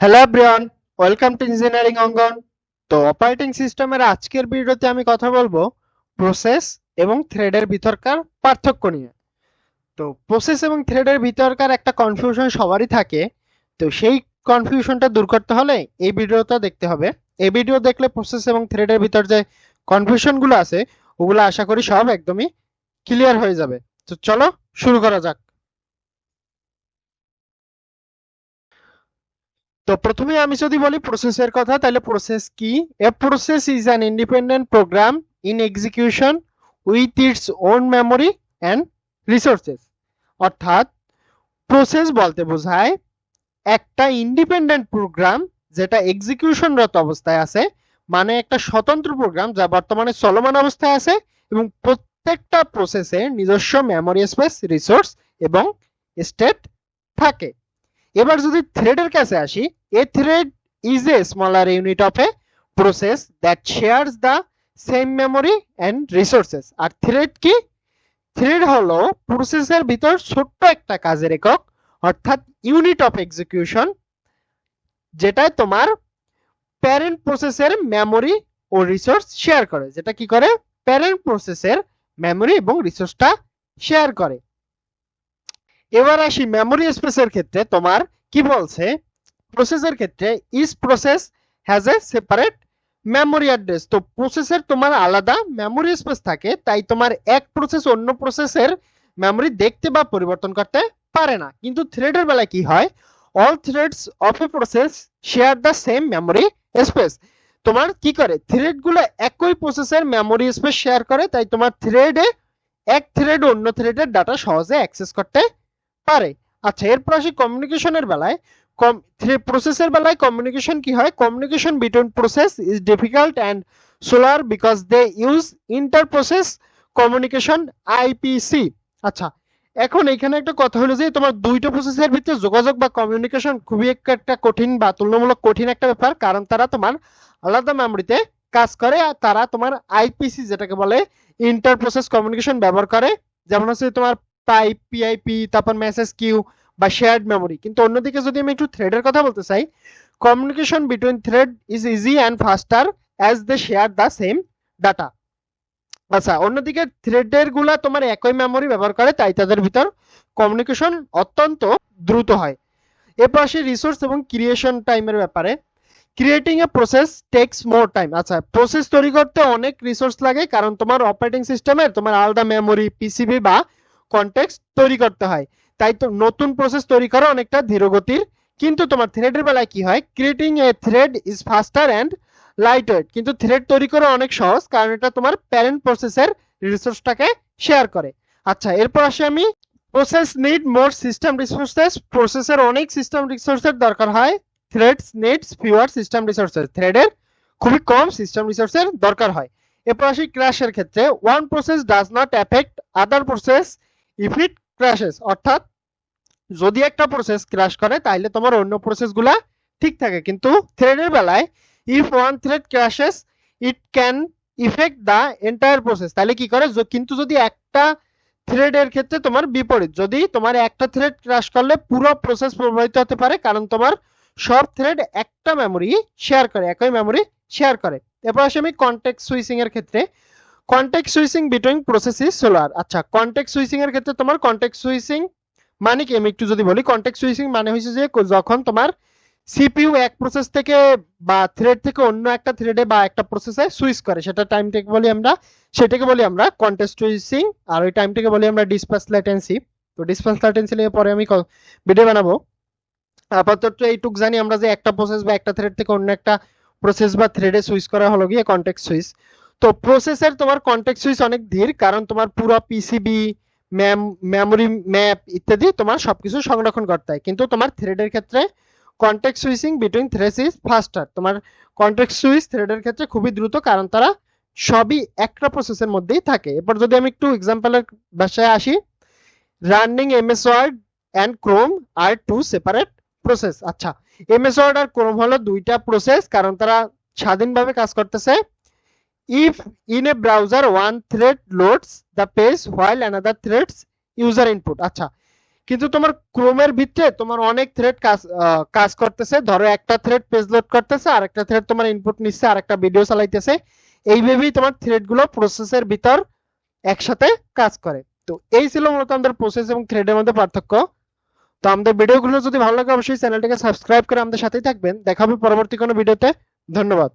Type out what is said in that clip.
Hello everyone welcome to engineering Angan তো operating সিস্টেমের আজকের ভিডিওতে আমি কথা বলব প্রসেস এবং থ্রেডের ভিতরকার পার্থক্য নিয়ে। তো প্রসেস এবং থ্রেডের ভিতরকার একটা কনফিউশন সবারই থাকে। তো সেই কনফিউশনটা দূর করতে হলে এই ভিডিওটা দেখতে হবে। এই ভিডিও দেখলে প্রসেস এবং থ্রেডের ভিতর যে কনফিউশনগুলো আছে, ওগুলো আশা করি সব একদমই ক্লিয়ার হয়ে যাবে। তো চলো শুরু করা যাক। তো প্রথমে আমি যদি বলি প্রসেসের কথা, তাহলে প্রসেস কি? A process is an independent program in execution with its own memory and resources অর্থাৎ প্রসেস বলতে বোঝায় একটা ইন্ডিপেন্ডেন্ট প্রোগ্রাম যেটা এক্সিকিউশনরত অবস্থায় আছে মানে একটা স্বতন্ত্র প্রোগ্রাম যা বর্তমানে চলমান অবস্থায় আছে এবং প্রত্যেকটা প্রসেসে নিজস্ব মেমোরি স্পেস রিসোর্স এবং স্টেট থাকে। এবার যদি থ্রেডের কাছে আসি a thread is a smaller unit of a process that shares the same memory and resources. আর থ্রেড কি? থ্রেড হলো প্রসেসের ভিতর ছোট্ট একটা কাজের একক, অর্থাৎ ইউনিট অফ এক্সিকিউশন যেটায় তোমার প্যারেন্ট প্রসেসের মেমোরি ও রিসোর্স শেয়ার করে। যেটা কি করে? প্যারেন্ট প্রসেসের মেমোরি এবং রিসোর্সটা শেয়ার করে। এবার আসি মেমোরি স্পেসের ক্ষেত্রে তোমার কি বলছে? প্রসেসের ক্ষেত্রে each process has a separate memory address তো প্রসেসের তোমার আলাদা মেমোরি স্পেস থাকে, তাই তোমার এক প্রসেস অন্য প্রসেসের মেমোরি দেখতে বা পরিবর্তন করতে পারে না। কিন্তু থ্রেডের বেলায় কি হয়? All threads of a process share the same memory space তোমার কি করে? থ্রেডগুলো একই প্রসেসের মেমোরি স্পেস শেয়ার করে, তাই তোমার থ্রেডে এক থ্রেড অন্য থ্রেডের ডাটা সহজে অ্যাক্সেস করতে পারে। আচ্ছা এরপর আসি কমিউনিকেশনের বেলায়। প্রসেসের বেলায় কমিউনিকেশন কি হয়? Communication between process is difficult and slower because they use inter process communication IPC আচ্ছা এখন এখানে একটা কথা হলো যে তোমার দুইটা প্রসেসের ভিতরে যোগাযোগ বা কমিউনিকেশন খুবই এক- একটা কঠিন বা তুলনামূলক কঠিন একটা ব্যাপার, কারণ তারা তোমার আলাদা মেমোরিতে কাজ করে আর তারা তোমার আইপিসি যেটাকে বলে ইন্টার প্রসেস কমিউনিকেশন ব্যবহার করে। যেমন হচ্ছে তোমার পাইপ পিআইপি তারপর মেসেজ কিউ বা শেয়ার্ড মেমোরি কিন্তু অন্যদিকে যদি আমি একটু থ্রেডের কথা বলতে চাই communication between thread is easy and faster as they share the same data আচ্ছা অন্যদিকে থ্রেডেরগুলা তোমার একই মেমোরি ব্যবহার করে, তাই তাদের ভিতর কমিউনিকেশন অত্যন্ত দ্রুত হয়। এরপর আসি রিসোর্স এবং ক্রিয়েশন টাইমের ব্যাপারে। Creating a process takes more time আচ্ছা প্রসেস তৈরি করতে অনেক রিসোর্স লাগে, কারণ তোমার অপারেটিং সিস্টেমের তোমার আলাদা মেমোরি পিসিবি বা কন্টেক্সট তৈরি করতে হয়। তাই তো নতুন প্রসেস তৈরি করা অনেকটা ধীরগতির। কিন্তু তোমার থ্রেডের বেলায় কি হয়? Creating a thread is faster and lightweight কিন্তু থ্রেড তৈরি করা অনেক সহজ, কারণ এটা তোমার প্যারেন্ট প্রসেসের রিসোর্সটাকে শেয়ার করে। আচ্ছা এরপর আসি আমি। Process need more system resources প্রসেসের অনেক সিস্টেম রিসোর্সের দরকার হয়। Threads needs fewer system resources থ্রেডের খুবই কম সিস্টেম রিসোর্সের দরকার হয়। এরপর আসি ক্র্যাশের ক্ষেত্রে। One process does not affect other process if it crashes অর্থাৎ যদি একটা প্রসেস ক্র্যাশ করে তাহলে তোমার অন্য প্রসেসগুলা ঠিক থাকে। কিন্তু থ্রেডের বেলায় if one thread crashes it can affect the entire process তাহলে কি করে? কিন্তু যদি একটা থ্রেডের ক্ষেত্রে তোমার বিপরীত, যদি তোমার একটা থ্রেড ক্র্যাশ করলে পুরো প্রসেস প্রভাবিত হতে পারে, কারণ তোমার সব থ্রেড একটা মেমোরি শেয়ার করে, একই মেমোরি শেয়ার করে। এরপর আসি আমি কন্টেক্ট সুইচিং এর ক্ষেত্রে। Context switching between process is slower আচ্ছা কন্টেক্ট সুইচিং এর ক্ষেত্রে তোমার কন্টেক্ট সুইচিং মানে কি? আমি একটু যদি বলি কন্টেক্ট সুইচিং মানে হচ্ছে যে যখন তোমার সিপিইউ এক প্রসেস থেকে বা থ্রেড থেকে অন্য একটা থ্রেডে বা একটা প্রসেসে সুইচ করে, সেটা টাইম থেকে বলি আমরা, সেটাকে বলি আমরা কন্টেক্ট সুইচিং আর ওই টাইমটাকে বলি আমরা ডিসপ্যাচ ল্যাটেন্সি তো ডিসপ্যাচ ল্যাটেন্সি নিয়ে পরে আমি ভিডিও বানাবো। আপাতত এইটুক জানি আমরা যে একটা প্রসেস বা একটা থ্রেড থেকে অন্য একটা প্রসেস বা থ্রেডে সুইচ করা হলো গিয়ে কন্টেক্ট সুইচ তো প্রসেসের তোমার কন্টেক্ট সুইচ অনেক ধীর, কারণ তোমার পুরো পিসিবি মেমোরি ম্যাপ ইত্যাদি তোমার সবকিছু সংরক্ষণ করতে হয়। কিন্তু তোমার থ্রেডের ক্ষেত্রে context switching between threads is faster তোমার কন্টেক্ট সুইচ থ্রেডের ক্ষেত্রে খুবই দ্রুত, কারণ তারা সবই একটা প্রসেসের মধ্যেই থাকে। এরপর যদি আমি একটু এক্সাম্পলের ভাষায় আসি running MS Word and Chrome R two separate process আচ্ছা এমএস ওয়ার্ড আর ক্রোম হলো দুইটা প্রসেস কারণ তারা স্বাধীনভাবে কাজ করতেছে। If in a browser one thread loads the page while another threads user input আচ্ছা। কিন্তু তোমার ক্রোমের ভিতরে তোমার অনেক থ্রেড কাজ কাজ করতেছে। ধরো একটা থ্রেড পেজ লোড করতেছে আর একটা থ্রেড তোমার ইনপুট নিচ্ছে আর একটা ভিডিও চালাইতেছে এইভাবেই তোমার থ্রেডগুলো প্রসেসের ভিতর একসাথে কাজ করে। তো এই ছিল মূলত আমাদের প্রসেস এবং থ্রেডের মধ্যে পার্থক্য। তো আমাদের ভিডিওগুলো যদি ভালো লাগে, অবশ্যই চ্যানেলটাকে সাবস্ক্রাইব করে আমাদের সাথেই থাকবেন। দেখা হবে পরবর্তী কোনো ভিডিওতে ধন্যবাদ।